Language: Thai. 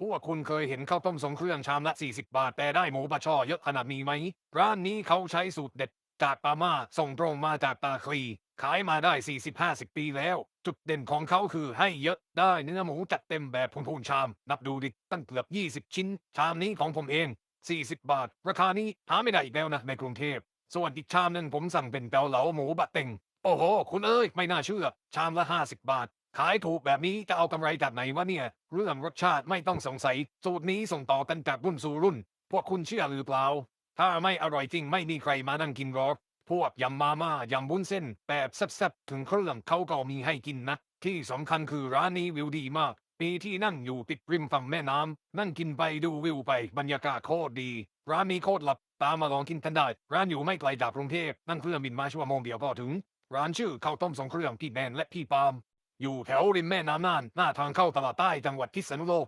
พวกคุณเคยเห็นข้าวต้มทรงเครื่องชามละ 40 บาท แต่ได้หมูบะช่อเยอะขนาดนี้ไหม ร้านนี้เขาใช้สูตรเด็ดจากปามาส่งตรงมาจากตาคลี ขายมาได้ 40-50 ปีแล้ว จุดเด่นของเขาคือให้เยอะได้เนื้อหมูจัดเต็มแบบพูนๆชาม นับดูดิตั้งเกือบ 20 ชิ้น ชามนี้ของผมเอง 40 บาท ราคานี้หาไม่ได้อีกแล้วนะในกรุงเทพ ส่วนอีกชามนึงผมสั่งเป็นเกาเหลาหมูบะเต็ง โอ้โห คุณเอ้ย ไม่น่าเชื่อ ชามละ 50 บาท ขายถูกแบบนี้จะเอากำไรจากไหนวะเนี่ย เรื่องรสชาติไม่ต้องสงสัย สูตรนี้ส่งต่อกันจากรุ่นสู่รุ่น พวกคุณเชื่อหรือเปล่า ถ้าไม่อร่อยจริงไม่มีใครมานั่งกินหรอก พวกยำมาม่ายำบุ้นเส้น แบบแซ่บๆถึงเครื่องเขาก็มีให้กินนะ ที่สำคัญคือร้านนี้วิวดีมาก มีที่นั่งอยู่ติดริมฝั่งแม่น้ำนั่งกินไปดูวิวไปบรรยากาศโคตรดี ร้านนี้โคตรหลับตามมาลองกินกันได้ ร้านอยู่ไม่ไกลจากกรุงเทพนั่งเครื่องบินมาชั่วโมงเดียวก็ถึง ร้านชื่อข้าวต้มสองเครื่องพี่แมนและพี่ปาม อยู่แถวริมแม่น้ำน่านหน้าทางเข้าตลาดใต้จังหวัดพิษณุโลก